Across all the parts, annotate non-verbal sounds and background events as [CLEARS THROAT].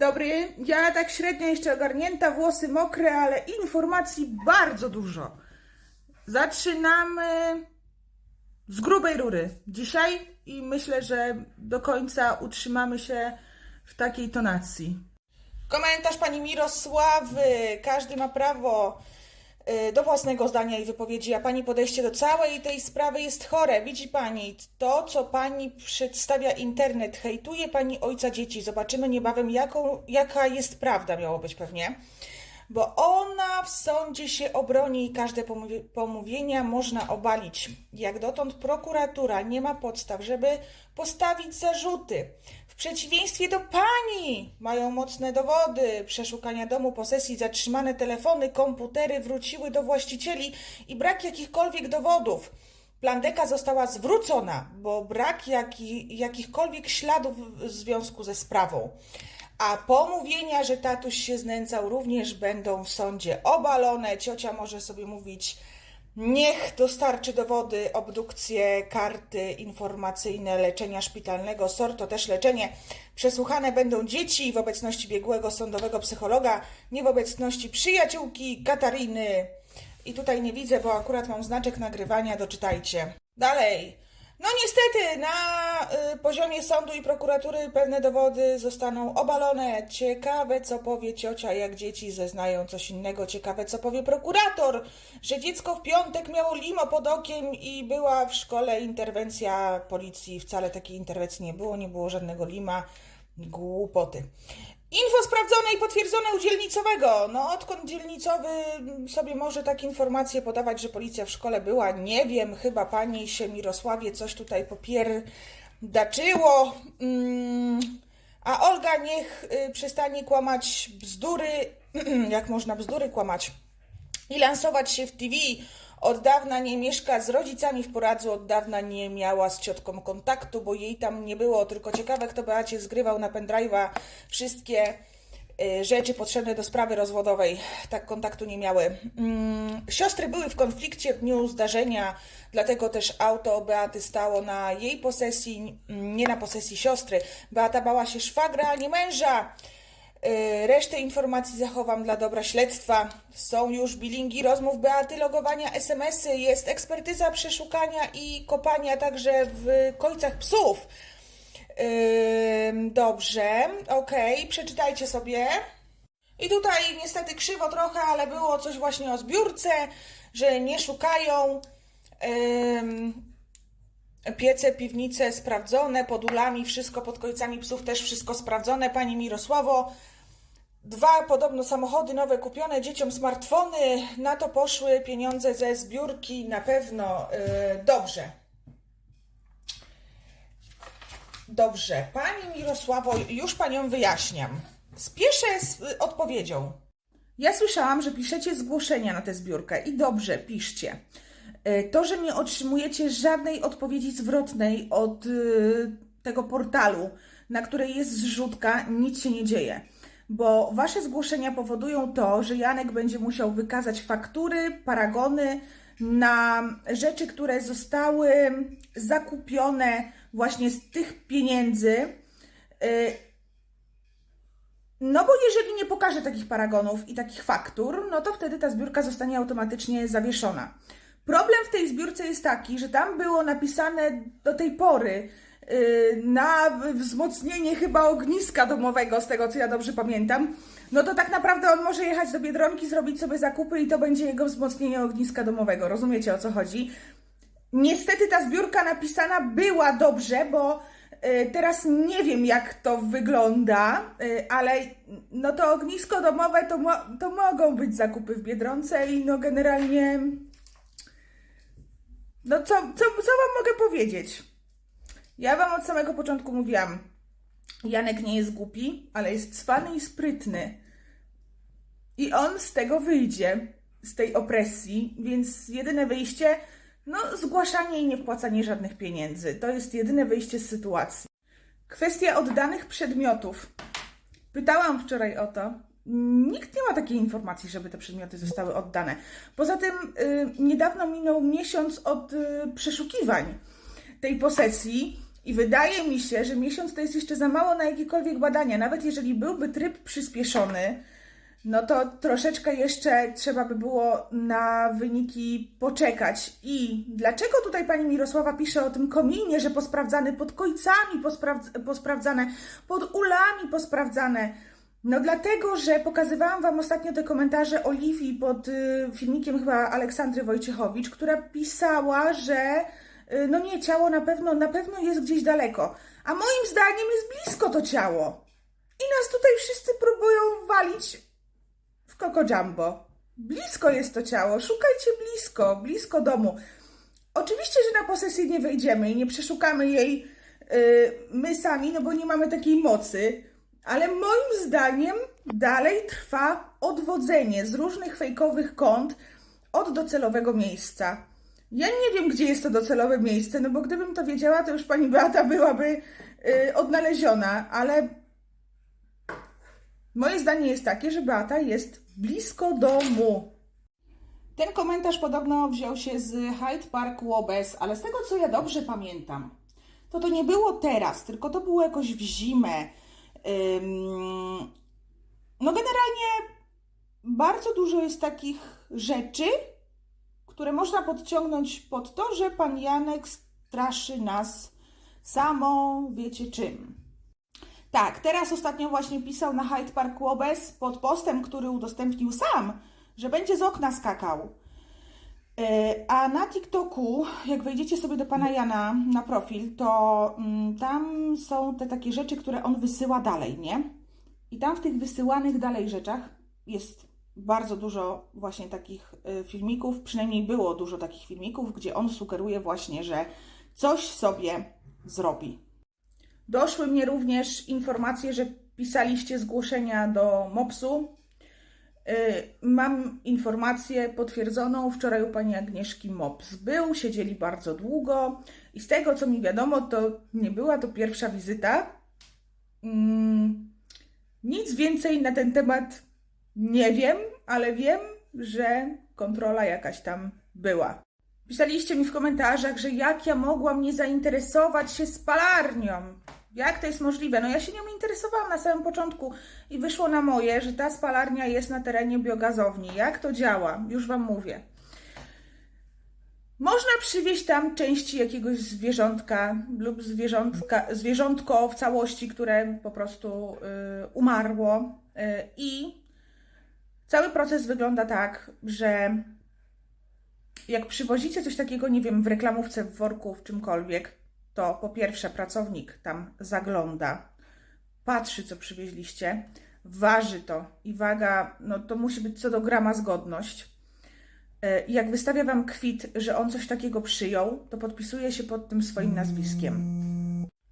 Dobry, ja tak średnio jeszcze ogarnięta, włosy mokre, ale informacji bardzo dużo. Zaczynamy z grubej rury dzisiaj i myślę, że do końca utrzymamy się w takiej tonacji. Komentarz pani Mirosławy. Każdy ma prawo do własnego zdania i wypowiedzi, a pani podejście do całej tej sprawy jest chore. Widzi pani, to co pani przedstawia internet, hejtuje pani ojca dzieci. Zobaczymy niebawem, jaką, jaka jest prawda, miało być pewnie. Bo ona w sądzie się obroni i każde pomówi- pomówienia można obalić. Jak dotąd prokuratura nie ma podstaw, żeby postawić zarzuty. W przeciwieństwie do pani mają mocne dowody przeszukania domu, posesji, zatrzymane telefony, komputery wróciły do właścicieli i brak jakichkolwiek dowodów. Plandeka została zwrócona, bo brak jaki, jakichkolwiek śladów w związku ze sprawą. A pomówienia, że tatuś się znęcał, również będą w sądzie obalone. Ciocia może sobie mówić, niech dostarczy dowody, obdukcje, karty informacyjne leczenia szpitalnego, SOR to też leczenie. Przesłuchane będą dzieci w obecności biegłego sądowego psychologa, nie w obecności przyjaciółki Katariny. I tutaj nie widzę, bo akurat mam znaczek nagrywania, doczytajcie. Dalej. No niestety, na y, poziomie sądu i prokuratury pewne dowody zostaną obalone. Ciekawe, co powie ciocia, jak dzieci zeznają coś innego. Ciekawe, co powie prokurator, że dziecko w piątek miało limo pod okiem i była w szkole interwencja policji. Wcale takiej interwencji nie było, nie było żadnego lima. Głupoty. Info sprawdzone i potwierdzone u dzielnicowego. No, odkąd dzielnicowy sobie może takie informacje podawać, że policja w szkole była, nie wiem, chyba pani się Mirosławie coś tutaj popierdaczyło. Mm, a Olga niech y, przestanie kłamać bzdury, [CLEARS THROAT] jak można bzdury kłamać i lansować się w TV. Od dawna nie mieszka z rodzicami w Poradzu, od dawna nie miała z ciotką kontaktu, bo jej tam nie było. Tylko ciekawe, kto Beacie zgrywał na pendrive'a wszystkie y, rzeczy potrzebne do sprawy rozwodowej. Tak kontaktu nie miały. Mm, siostry były w konflikcie w dniu zdarzenia, dlatego też auto Beaty stało na jej posesji, nie na posesji siostry. Beata bała się szwagra, nie męża. Yy, Resztę informacji zachowam dla dobra śledztwa. Są już bilingi rozmów Beaty, logowania SMS-y, jest ekspertyza przeszukania i kopania także w końcach psów. Yy, dobrze, okej, przeczytajcie sobie. I tutaj niestety krzywo trochę, ale było coś właśnie o zbiórce, że nie szukają. Ym, Piece, piwnice sprawdzone, pod ulami, wszystko pod końcami psów też wszystko sprawdzone. Pani Mirosławo, dwa podobno samochody nowe kupione, dzieciom smartfony, na to poszły pieniądze ze zbiórki, na pewno. Yy, dobrze. Dobrze, Pani Mirosławo, już Panią wyjaśniam. Spieszę z y, odpowiedzią. Ja słyszałam, że piszecie zgłoszenia na tę zbiórkę i dobrze, piszcie. Y, To, że nie otrzymujecie żadnej odpowiedzi zwrotnej od y, tego portalu, na której jest zrzutka, nic się nie dzieje. Bo wasze zgłoszenia powodują to, że Janek będzie musiał wykazać faktury, paragony na rzeczy, które zostały zakupione właśnie z tych pieniędzy. Y, no bo jeżeli nie pokaże takich paragonów i takich faktur, no to wtedy ta zbiórka zostanie automatycznie zawieszona. Problem w tej zbiórce jest taki, że tam było napisane do tej pory na wzmocnienie chyba ogniska domowego, z tego co ja dobrze pamiętam. No to tak naprawdę on może jechać do Biedronki, zrobić sobie zakupy i to będzie jego wzmocnienie ogniska domowego. Rozumiecie o co chodzi? Niestety ta zbiórka napisana była dobrze, bo y, teraz nie wiem jak to wygląda, y, ale no to ognisko domowe to, mo- to mogą być zakupy w Biedronce i no generalnie no co, co, co wam mogę powiedzieć? Ja wam od samego początku mówiłam, Janek nie jest głupi, ale jest cwany i sprytny. I on z tego wyjdzie, z tej opresji, więc jedyne wyjście, no zgłaszanie i nie wpłacanie żadnych pieniędzy. To jest jedyne wyjście z sytuacji. Kwestia oddanych przedmiotów. Pytałam wczoraj o to. Nikt nie ma takiej informacji, żeby te przedmioty zostały oddane. Poza tym y, niedawno minął miesiąc od y, przeszukiwań tej posesji I wydaje mi się, że miesiąc to jest jeszcze za mało na jakiekolwiek badania. Nawet jeżeli byłby tryb przyspieszony, no to troszeczkę jeszcze trzeba by było na wyniki poczekać. I dlaczego tutaj pani Mirosława pisze o tym kominie, że posprawdzany pod kojcami, posprawdz- posprawdzane pod ulami, posprawdzane? No dlatego, że pokazywałam Wam ostatnio te komentarze Oliwii pod y, filmikiem chyba Aleksandry Wojciechowicz, która pisała, że no nie, ciało na pewno, na pewno jest gdzieś daleko. A moim zdaniem jest blisko to ciało. I nas tutaj wszyscy próbują walić w Coco Jumbo. Blisko jest to ciało, szukajcie blisko, blisko domu. Oczywiście, że na posesję nie wejdziemy i nie przeszukamy jej y, my sami, no bo nie mamy takiej mocy, ale moim zdaniem dalej trwa odwodzenie z różnych fejkowych kont od docelowego miejsca. Ja nie wiem, gdzie jest to docelowe miejsce, no bo gdybym to wiedziała, to już pani Beata byłaby y, odnaleziona, ale Moje zdanie jest takie, że Beata jest blisko domu. Ten komentarz podobno wziął się z Hyde Park Łobez, ale z tego co ja dobrze pamiętam, to to nie było teraz, tylko to było jakoś w zimę. Ym, No generalnie bardzo dużo jest takich rzeczy, które można podciągnąć pod to, że pan Janek straszy nas samą, wiecie czym. Tak, teraz ostatnio właśnie pisał na Hyde Park Łobez pod postem, który udostępnił sam, że będzie z okna skakał. Yy, A na TikToku, jak wejdziecie sobie do pana Jana na profil, to mm, tam są te takie rzeczy, które on wysyła dalej, nie? I tam w tych wysyłanych dalej rzeczach jest bardzo dużo właśnie takich y, filmików, przynajmniej było dużo takich filmików, gdzie on sugeruje właśnie, że coś sobie zrobi. Doszły mnie również informacje, że pisaliście zgłoszenia do MOPS-u. Yy, Mam informację potwierdzoną. Wczoraj u pani Agnieszki MOPS był, siedzieli bardzo długo i z tego co mi wiadomo, to nie była to pierwsza wizyta. Mm, Nic więcej na ten temat nie wiem, ale wiem, że kontrola jakaś tam była. Pisaliście mi w komentarzach, że jak ja mogłam nie zainteresować się spalarnią. Jak to jest możliwe? No ja się nią interesowałam na samym początku i wyszło na moje, że ta spalarnia jest na terenie biogazowni. Jak to działa? Już Wam mówię. Można przywieźć tam części jakiegoś zwierzątka lub zwierzątka, zwierzątko w całości, które po prostu y, umarło. Y, I cały proces wygląda tak, że jak przywozicie coś takiego, nie wiem, w reklamówce, w worku, w czymkolwiek, to po pierwsze pracownik tam zagląda, patrzy, co przywieźliście, waży to i waga, no to musi być co do grama zgodność. E, Jak wystawia Wam kwit, że on coś takiego przyjął, to podpisuje się pod tym swoim nazwiskiem.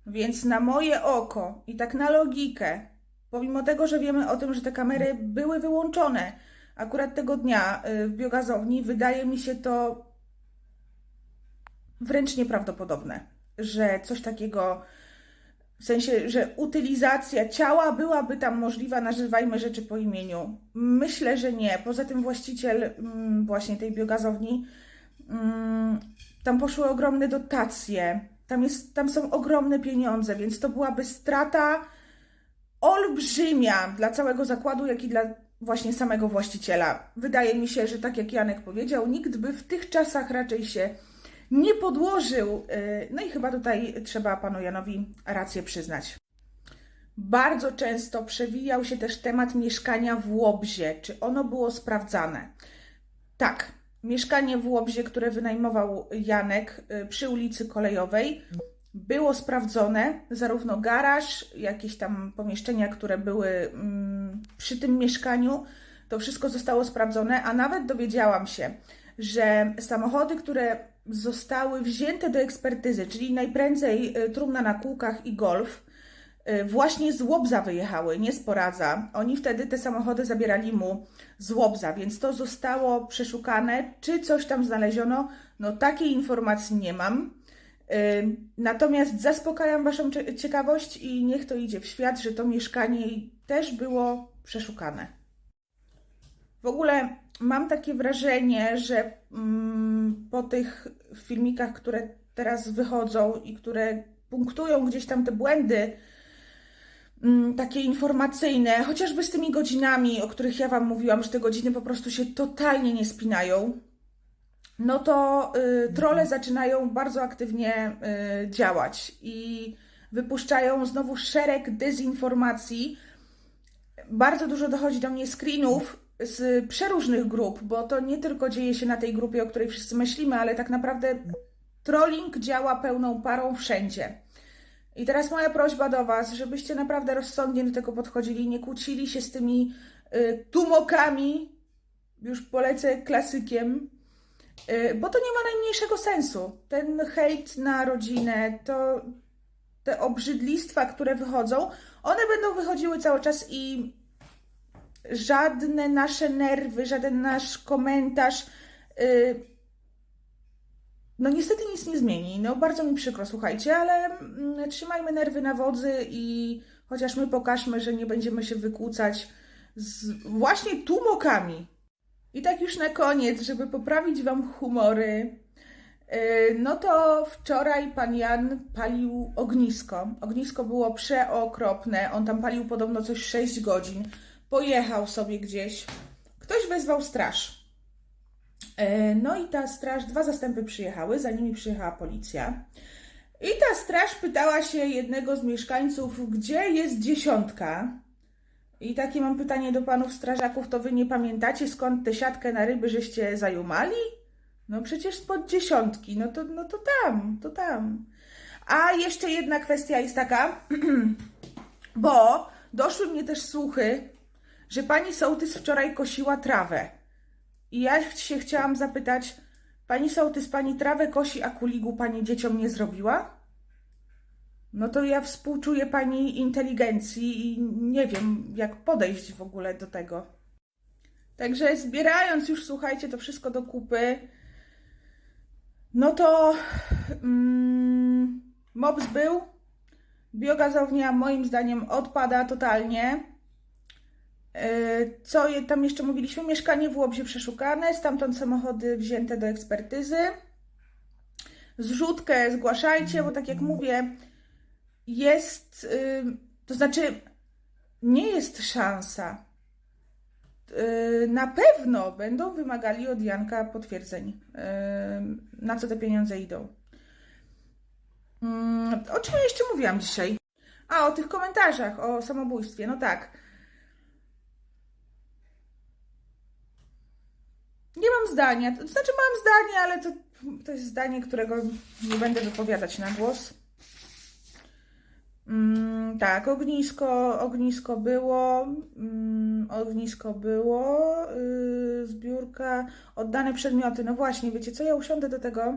Więc na moje oko i tak na logikę, pomimo tego, że wiemy o tym, że te kamery były wyłączone akurat tego dnia y, w biogazowni, wydaje mi się to wręcz nieprawdopodobne, że coś takiego, w sensie, że utylizacja ciała byłaby tam możliwa, nazywajmy rzeczy po imieniu. Myślę, że nie. Poza tym właściciel mm, właśnie tej biogazowni, mm, tam poszły ogromne dotacje, tam, jest, tam są ogromne pieniądze, więc to byłaby strata olbrzymia dla całego zakładu, jak i dla właśnie samego właściciela. Wydaje mi się, że tak jak Janek powiedział, nikt by w tych czasach raczej się nie podłożył. yy, No i chyba tutaj trzeba panu Janowi rację przyznać. Bardzo często przewijał się też temat mieszkania w Łobzie. Czy ono było sprawdzane? Tak. Mieszkanie w Łobzie, które wynajmował Janek y, przy ulicy Kolejowej, było sprawdzone. Zarówno garaż, jakieś tam pomieszczenia, które były mm, przy tym mieszkaniu, to wszystko zostało sprawdzone, a nawet dowiedziałam się, że samochody, które zostały wzięte do ekspertyzy, czyli najprędzej y, trumna na kółkach i golf, y, właśnie z Łobza wyjechały, nie z Poradza. Oni wtedy te samochody zabierali mu z Łobza, więc to zostało przeszukane. Czy coś tam znaleziono? No takiej informacji nie mam. Natomiast zaspokajam Waszą cie- ciekawość i niech to idzie w świat, że to mieszkanie też było przeszukane. W ogóle mam takie wrażenie, że mm, po tych filmikach, które teraz wychodzą i które punktują gdzieś tam te błędy mm, takie informacyjne, chociażby z tymi godzinami, o których ja Wam mówiłam, że te godziny po prostu się totalnie nie spinają, no to y, trole zaczynają bardzo aktywnie y, działać i wypuszczają znowu szereg dezinformacji. Bardzo dużo dochodzi do mnie screenów z przeróżnych grup, bo to nie tylko dzieje się na tej grupie, o której wszyscy myślimy, ale tak naprawdę trolling działa pełną parą wszędzie. I teraz moja prośba do Was, żebyście naprawdę rozsądnie do tego podchodzili, nie kłócili się z tymi y, tumokami, już polecę klasykiem, bo to nie ma najmniejszego sensu. Ten hejt na rodzinę, to te obrzydlistwa, które wychodzą, one będą wychodziły cały czas i żadne nasze nerwy, żaden nasz komentarz. y, no niestety nic nie zmieni. No bardzo mi przykro, słuchajcie, ale mm, trzymajmy nerwy na wodzy i chociaż my pokażmy, że nie będziemy się wykłócać z właśnie tłumokami. I tak już na koniec, żeby poprawić Wam humory, yy, no to wczoraj pan Jan palił ognisko. Ognisko było przeokropne. On tam palił podobno coś 6 godzin. Pojechał sobie gdzieś. Ktoś wezwał straż. E, No i ta straż, dwa zastępy przyjechały, za nimi przyjechała policja. I ta straż pytała się jednego z mieszkańców, gdzie jest dziesiątka. I takie mam pytanie do panów strażaków, to wy nie pamiętacie skąd tę siatkę na ryby żeście zajumali? No przecież spod dziesiątki, no to, no to tam, to tam. A jeszcze jedna kwestia jest taka, [CLEARS THROAT] bo doszły mnie też słuchy, że pani sołtys wczoraj kosiła trawę. I ja się chciałam zapytać, pani sołtys, pani trawę kosi, a kuligu pani dzieciom nie zrobiła? No to ja współczuję pani inteligencji i nie wiem, jak podejść w ogóle do tego. Także zbierając już, słuchajcie, to wszystko do kupy, no to mm, MOPS był, biogazownia moim zdaniem odpada totalnie. Yy, Co tam jeszcze mówiliśmy? Mieszkanie w Łobzie przeszukane, stamtąd samochody wzięte do ekspertyzy. Zrzutkę zgłaszajcie, bo tak jak mówię, jest, to znaczy nie jest szansa. Yy, Na pewno będą wymagali od Janka potwierdzeń, yy, na co te pieniądze idą. Mm, O czym ja jeszcze mówiłam dzisiaj? A, o tych komentarzach, o samobójstwie, no tak. Nie mam zdania. To znaczy mam zdanie, ale to, to jest zdanie, którego nie będę wypowiadać na głos. Mm, tak, ognisko, ognisko było, mm, ognisko było, yy, zbiórka, oddane przedmioty. No właśnie, wiecie co, ja usiądę do tego,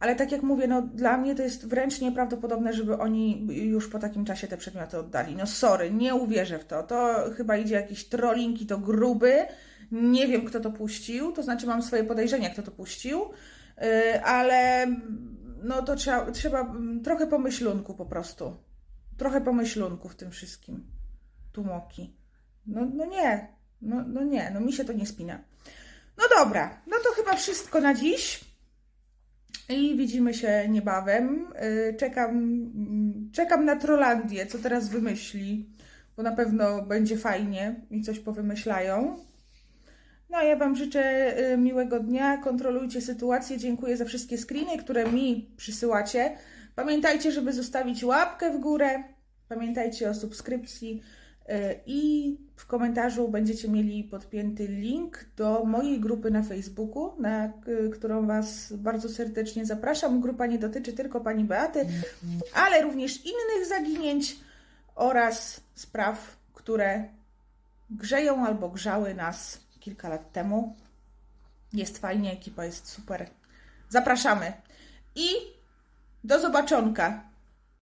ale tak jak mówię, no dla mnie to jest wręcz nieprawdopodobne, żeby oni już po takim czasie te przedmioty oddali. No sorry, nie uwierzę w to. To chyba idzie jakiś trolling i to gruby. Nie wiem, kto to puścił, to znaczy mam swoje podejrzenia, kto to puścił, yy, ale no to trzeba, trzeba mm, trochę pomyślunku po prostu. Trochę pomyślunku w tym wszystkim. Tumoki. No, no nie, no, no nie, no mi się to nie spina. No dobra, no to chyba wszystko na dziś. I widzimy się niebawem. Yy, Czekam, mm, czekam na Trolandię, co teraz wymyśli, bo na pewno będzie fajnie i coś powymyślają. No, ja Wam życzę y, miłego dnia. Kontrolujcie sytuację. Dziękuję za wszystkie screeny, które mi przysyłacie. Pamiętajcie, żeby zostawić łapkę w górę. Pamiętajcie o subskrypcji y, i w komentarzu będziecie mieli podpięty link do mojej grupy na Facebooku, na y, którą Was bardzo serdecznie zapraszam. Grupa nie dotyczy tylko Pani Beaty, ale również innych zaginięć oraz spraw, które grzeją albo grzały nas kilka lat temu. Jest fajnie, ekipa jest super. Zapraszamy. I do zobaczonka.